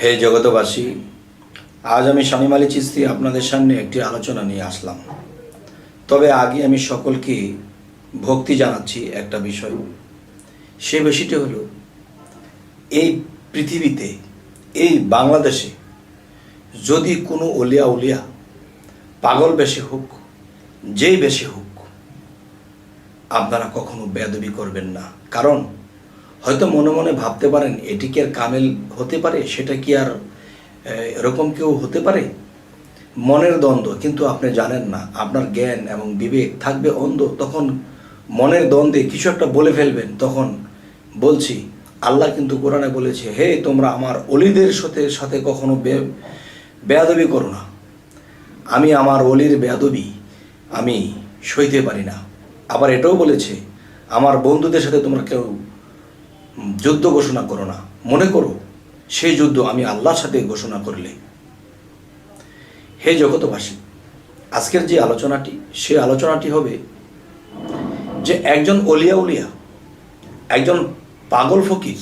হে জগতবাসী আজ আমি স্বামী মালি চিস্তি আপনাদের সামনে একটি আলোচনা নিয়ে আসলাম। তবে আগে আমি সকলকে ভক্তি জানাচ্ছি একটা বিষয়। সে বিষয়টি হলো, এই পৃথিবীতে, এই বাংলাদেশে যদি কোনো অলিয়া উলিয়া, পাগল বেশি হোক, যেই বেশি হোক, আপনারা কখনো বেয়াদবি করবেন না। কারণ হয়তো মনে মনে ভাবতে পারেন, এটি কি আর কামেল হতে পারে? সেটা কি আর এরকম কেউ হতে পারে? মনের দ্বন্দ্ব, কিন্তু আপনি জানেন না, আপনার জ্ঞান এবং বিবেক থাকবে অন্ধ। তখন মনের দ্বন্দ্বে কিছু একটা বলে ফেলবেন, তখন বলছি, আল্লাহ কিন্তু কোরআনে বলেছে, হে, তোমরা আমার অলিদের সাথে সাথে কখনো বেয়াদবি করো না। আমি আমার অলির বেয়াদবি, আমি সইতে পারি না। আবার এটাও বলেছে, আমার বন্ধুদের সাথে তোমরা কেউ যুদ্ধ ঘোষণা করো না। মনে করো, সেই যুদ্ধ আমি আল্লাহর সাথে ঘোষণা করলে। হে জগতবাসী আজকের যে আলোচনাটি, সে আলোচনাটি হবে যে একজন অলিয়া উলিয়া, একজন পাগল ফকির,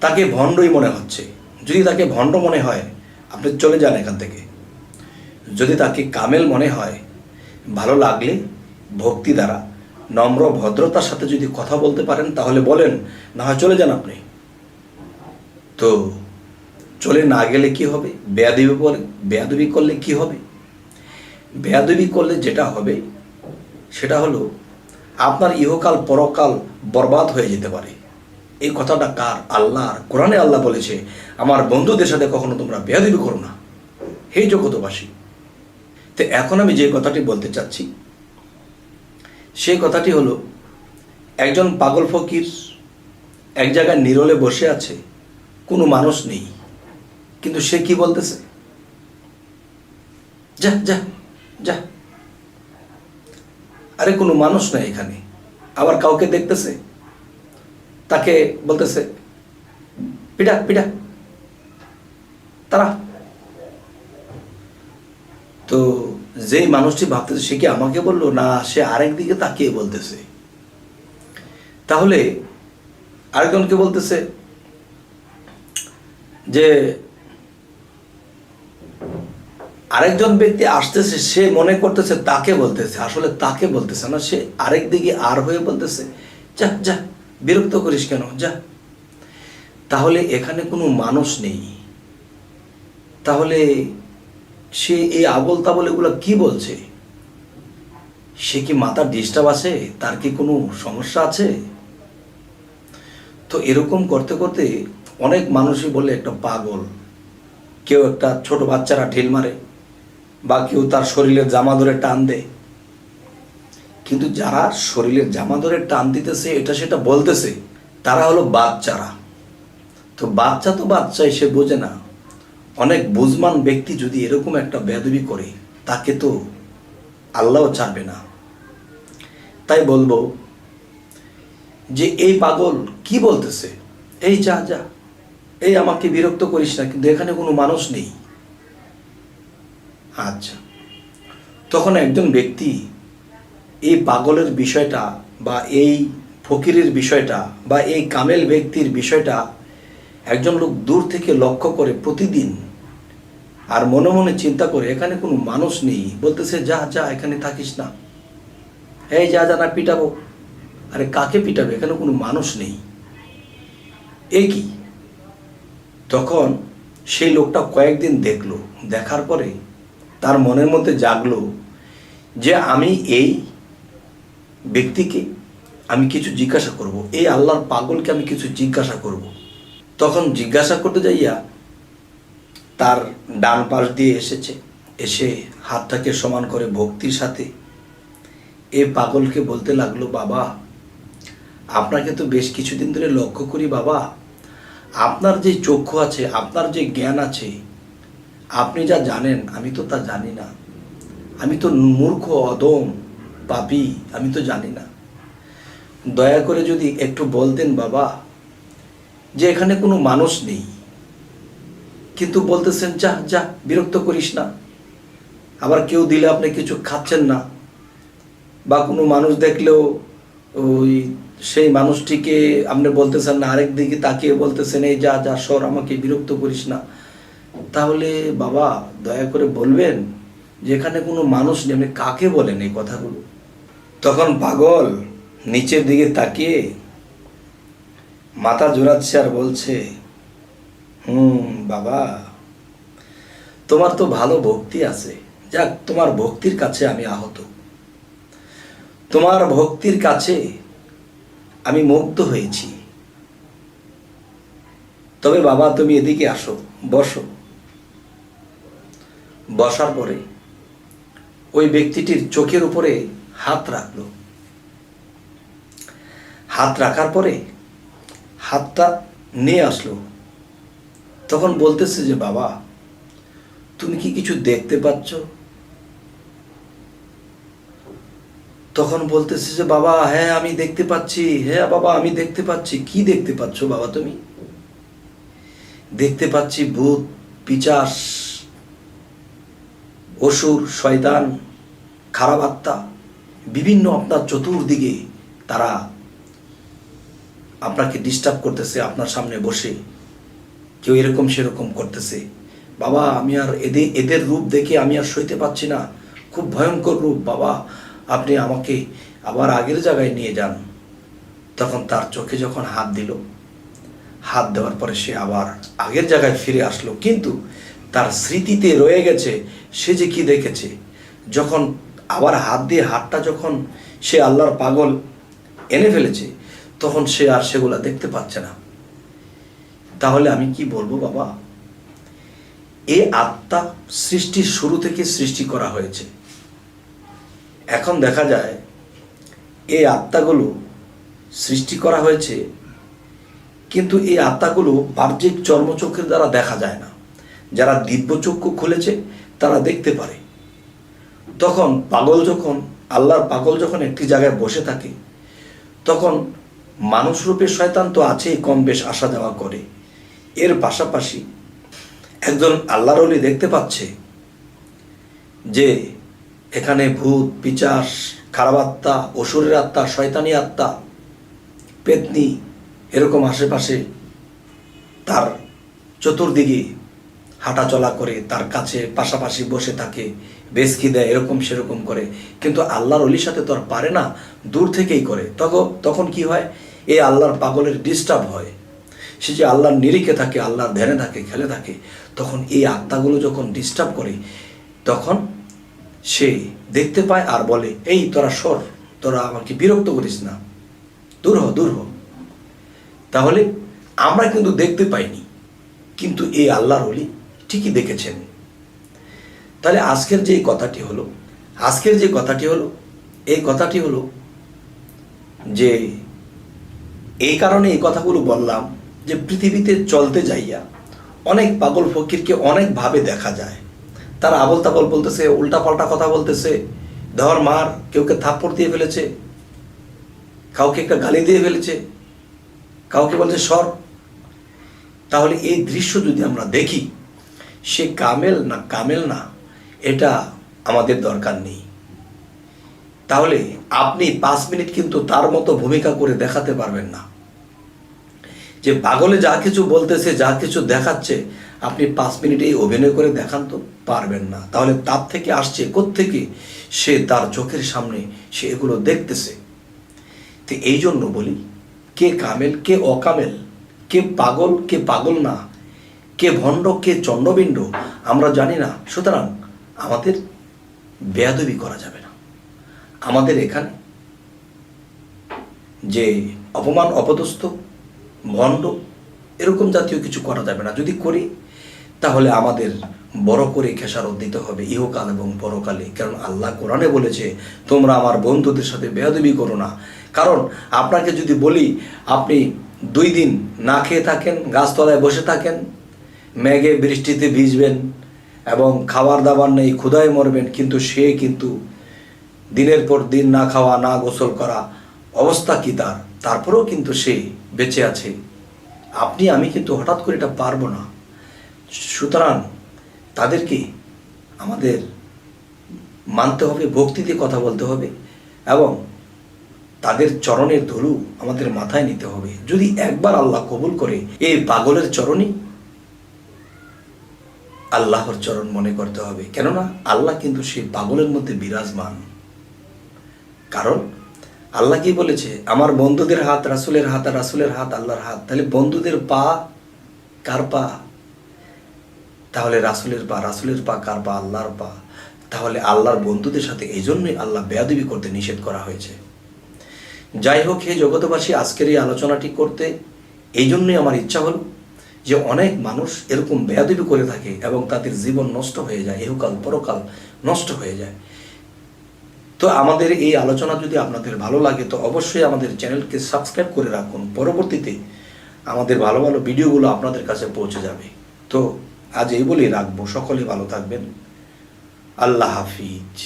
তাকে ভণ্ডই মনে হচ্ছে। যদি তাকে ভণ্ড মনে হয়, আপনি চলে যান এখান থেকে। যদি তাকে কামেল মনে হয়, ভালো লাগলে ভক্তি দ্বারা নম্র ভদ্রতার সাথে যদি কথা বলতে পারেন, তাহলে বলেন, না হয় চলে যান আপনি। তো চলে না গেলে কি হবে? বেয়াদবি বলে, বেয়াদবি করলে কি হবে? বেয়াদবি করলে যেটা হবে, সেটা হলো, আপনার ইহকাল পরকাল বরবাদ হয়ে যেতে পারে। এই কথাটা কার? আল্লাহর কোরআনে আল্লাহ বলেছে, আমার বন্ধুদের সাথে কখনো তোমরা বেয়াদবি করো না। হে জগতবাসী তো এখন আমি যে কথাটি বলতে চাচ্ছি সেই কথাটি হলো, একজন পাগল ফকির এক জায়গায় নিরলে বসে আছে, কোনো মানুষ নেই। কিন্তু সে কি বলতেছে? যা যা যা। আরে কোনো মানুষ নাই এখানে। আবার কাউকে দেখতেছে? তাকে বলতেছে পিটা পিটা তারা তো যেই মানুষটি ভাবতেছে, সে কি আমাকে বলল? না, সে আরেক দিকে তাকিয়ে বলতেছে। তাহলে আরেকজনকে বলতেছে যে, আরেকজন ব্যক্তি আসতেছে, সে মনে করতেছে, তাকে বলতেছে। আসলে তাকে বলতেছে না, সে আরেক দিকে আর হয়ে বলতেছে, যা যা, বিরক্ত করিস কেন? যা। তাহলে এখানে কোনো মানুষ নেই। তাহলে সে এই আবল তাবল এগুলো কি বলছে? সে কি মাথার ডিস্টার্ব আছে? তার কি কোনো সমস্যা আছে? তো এরকম করতে করতে অনেক মানুষই বলে একটা পাগল। কেউ একটা ছোট বাচ্চারা ঢিল মারে বা কেউ তার শরীরের জামা ধরে টান দেয় কিন্তু যারা শরীরের জামা ধরে টান দিতেছে, এটা সেটা বলতেছে, তারা হলো বাচ্চারা। তো বাচ্চা তো বাচ্চাই, সে বোঝে না। অনেক বুঝমান ব্যক্তি যদি এরকম একটা বেদবি করে, তাকে তো আল্লাহও ছাড়বে না। তাই বলব যে, এই পাগল কি বলতেছে? এই যা যা। এই আমাকে বিরক্ত করিস না, কিন্তু এখানে কোনো মানুষ নেই। আচ্ছা। তখন একজন ব্যক্তি এই পাগলের বিষয়টা বা এই ফকিরের বিষয়টা বা এই কামেল ব্যক্তির বিষয়টা একজন লোক দূর থেকে লক্ষ্য করে প্রতিদিন আর মনে মনে চিন্তা করে, এখানে কোনো মানুষ নেই। বলতেছে, যা যা, এখানে থাকিস না। এই যা যা, না, পিটাবো। আরে, কাকে পিটাবে? এখানে কোনো মানুষ নেই। এ কি? তখন সেই লোকটা কয়েকদিন দেখল। দেখার পরে তার মনের মধ্যে জাগলো যে, আমি এই ব্যক্তিকে আমি কিছু জিজ্ঞাসা করব। এই আল্লাহর পাগলকে আমি কিছু জিজ্ঞাসা করব। তখন জিজ্ঞাসা করতে যাইয়া তার ডান পাশ দিয়ে এসেছে। এসে হাতটাকে সমান করে ভক্তির সাথে এ পাগলকে বলতে লাগল, বাবা, আপনাকে তো বেশ কিছুদিন ধরে লক্ষ্য করি, বাবা। আপনার যে চক্ষু আছে, আপনার যে জ্ঞান আছে, আপনি যা জানেন, আমি তো তা জানি না। আমি তো মূর্খ, অদম, পাপি, আমি তো জানি না। দয়া করে যদি একটু বলতেন, বাবা যে এখানে কোনো মানুষ নেই। কিন্তু বলতেছেন যা যা বিরক্ত করিস না। আবার কেউ দিলে আপনি কিছু খাচ্ছেন না। বা কোনো মানুষ দেখলেও ওই সেই মানুষটিকে আপনি বলতেছেন না, আরেক দিকে তাকিয়ে বলতেছেন, এই যা যা, সর, আমাকে বিরক্ত করিস না। তাহলে বাবা, দয়া করে বলবেন যে এখানে কোনো মানুষ নেই, আপনি কাকে বলেন এই কথাগুলো? তখন পাগল নিচের দিকে তাকিয়ে মাথা জোরাচ্ছে আর বলছে, হুম, বাবা, তোমার তো ভালো ভক্তি আছে। যাক, তোমার ভক্তির কাছে আমি আহত। তোমার ভক্তির কাছে আমি মুগ্ধ হয়েছি। তবে বাবা, তুমি এদিকে আসো, বসো। বসার পরে ওই ব্যক্তিটির চোখের উপরে হাত রাখল। হাত রাখার পরে হাতটা নিয়ে আসলো। তখন বলতেছে যে, বাবা, তুমি কি কিছু দেখতে পাচ্ছ? তখন বলতেছে যে, বাবা হ্যাঁ আমি দেখতে পাচ্ছি। হ্যাঁ বাবা, আমি দেখতে পাচ্ছি। কি দেখতে পাচ্ছ, বাবা, তুমি? দেখতে পাচ্ছি ভূত, পিচাস, অসুর, শয়তান, খারাপ আত্মা, বিভিন্ন আপনার চতুর্দিকে তারা আপনাকে ডিস্টার্ব করতেছে আপনার সামনে বসে। কেউ এরকম সেরকম করতেছে। বাবা, আমি আর এদের এদের রূপ দেখে আমি আর সইতে পারছি না। খুব ভয়ঙ্কর রূপ, বাবা। আপনি আমাকে আবার আগের জায়গায় নিয়ে যান। তখন তার চোখে যখন হাত দিল, হাত দেওয়ার পরে সে আবার আগের জায়গায় ফিরে আসলো। কিন্তু তার স্মৃতিতে রয়ে গেছে, সে যে কি দেখেছে। যখন আবার হাত দিয়ে হাতটা যখন সে আল্লাহর পাগল এনে ফেলেছে তখন সে আর সেগুলা দেখতে পাচ্ছে না। তাহলে আমি কি বলব বাবা? এ আত্মা সৃষ্টির শুরু থেকে সৃষ্টি করা হয়েছে। এখন দেখা যায় এই আত্মাগুলো সৃষ্টি করা হয়েছে, কিন্তু এই আত্মাগুলো বাহ্যিক চর্মচক্ষের দ্বারা দেখা যায় না। যারা দিব্যচক্ষু খুলেছে, তারা দেখতে পারে। তখন পাগল যখন, আল্লাহর পাগল যখন একটি জায়গায় বসে থাকে, তখন মানুষ রূপে শয়তান তো আছেই, কম বেশ আসা যাওয়া করে। এর পাশাপাশি একজন আল্লাহর অলি দেখতে পাচ্ছে যে এখানে ভূত, পিচাস, খারাপ আত্মা, অসুরের আত্মা, শয়তানি আত্মা, পেতনি এরকম আশেপাশে তার চতুর্দিকে হাঁটাচলা করে, তার কাছে পাশাপাশি বসে থাকে। বেসকি দেয়, এরকম সেরকম করে। কিন্তু আল্লাহর অলির সাথে তো আর পারে না, দূর থেকেই করে। তখন তখন কি হয়? এই আল্লাহর পাগলের ডিস্টার্ব হয়। সে যে আল্লাহর নিরিখে থাকে, আল্লাহর ধ্যানে থাকে, খেলে থাকে, তখন এই আত্মাগুলো যখন ডিস্টার্ব করে, তখন সে দেখতে পায় আর বলে, এই তোরা সর, তোরা আমাকে বিরক্ত করিস না। দূর হ দূর হ। তাহলে আমরা কিন্তু দেখতে পাইনি। কিন্তু এই আল্লাহর অলি ঠিকই দেখেছেন। তাহলে আজকের যে কথাটি হলো, আজকের যে কথাটি হলো, এই কথাটি হলো যে এই কারণে এই কথাগুলো বললাম যে পৃথিবীতে চলতে যাইয়া অনেক পাগল ফকিরকে অনেকভাবে দেখা যায়। তারা আবল তাবল বলতেছে, উল্টাপাল্টা কথা বলতেছে, ধর মার, কেউকে থাপ্পড় দিয়ে ফেলেছে, কাউকে একটা গালি দিয়ে ফেলেছে, কাউকে বলছে, সর। তাহলে এই দৃশ্য যদি আমরা দেখি, সে কামেল না কামেল না এটা আমাদের দরকার নেই। তাহলে আপনি পাঁচ মিনিট কিন্তু তার মতো ভূমিকা করে দেখাতে পারবেন না। যে পাগলে যা কিছু বলতেছে, যা কিছু দেখাচ্ছে, আপনি পাঁচ মিনিটে এই অভিনয় করে দেখান তো পারবেন না। তাহলে তার থেকে আসছে থেকে সে তার চোখের সামনে সে এগুলো দেখতেছে। তো এই জন্য বলি, কে কামেল, কে অকামেল, কে পাগল কে পাগল না, কে ভণ্ড, কে চণ্ডবিণ্ড আমরা জানি না। সুতরাং আমাদের বেয়াদবি করা যাবে না। আমাদের এখানে যে অপমান, অপদস্থ, ভণ্ড, এরকম জাতীয় কিছু করা যাবে না। যদি করি, তাহলে আমাদের বড় করে খেসারত দিতে হবে ইহকাল এবং পরকালে। কারণ আল্লাহ কোরআনে বলেছে, তোমরা আমার বন্ধুদের সাথে বেয়াদবি করো না। কারণ আপনাকে যদি বলি, আপনি দুই দিন না খেয়ে থাকেন, গাছতলায় বসে থাকেন, মেঘে বৃষ্টিতে ভিজবেন এবং খাবার দাবার নেই, ক্ষুধায় মরবেন, কিন্তু সে কিন্তু দিনের পর দিন না খাওয়া, না গোসল করা অবস্থা কি তার? তারপরেও কিন্তু সে বেঁচে আছে। আপনি, আমি কিন্তু হঠাৎ করে এটা পারব না। সুতরাং তাদেরকে আমাদের মানতে হবে, ভক্তি দিয়ে কথা বলতে হবে এবং তাদের চরণের ধুলু আমাদের মাথায় নিতে হবে। যদি একবার আল্লাহ কবুল করে, এই পাগলের চরণই আল্লাহর চরণ মনে করতে হবে। কেননা আল্লাহ কিন্তু সেই পাগলের মধ্যে বিরাজমান। কারণ আল্লাহ কি বলেছে? আমার বন্ধুদের হাত রাসুলের হাত আর রাসুলের হাত আল্লাহর হাত। তাহলে বন্ধুদের পা কার পা? তাহলে রাসুলের পা রাসুলের পা কার পা? আল্লাহর পা। তাহলে আল্লাহর বন্ধুদের সাথে এই জন্যই আল্লাহ বেয়াদবি করতে নিষেধ করা হয়েছে। যাই হোক, হে জগতবাসী আজকের এই আলোচনাটি করতে এই জন্যই আমার ইচ্ছা হলো যে অনেক মানুষ এরকম বেয়াদবি করে থাকে এবং তাদের জীবন নষ্ট হয়ে যায়, এহকাল পরকাল নষ্ট হয়ে যায়। তো আমাদের এই আলোচনা যদি আপনাদের ভালো লাগে, তো অবশ্যই আমাদের চ্যানেলকে সাবস্ক্রাইব করে রাখুন। পরবর্তীতে আমাদের ভালো ভালো ভিডিওগুলো আপনাদের কাছে পৌঁছে যাবে। তো আজ এই বলেই রাখব। সকলে ভালো থাকবেন। আল্লাহ হাফিজ।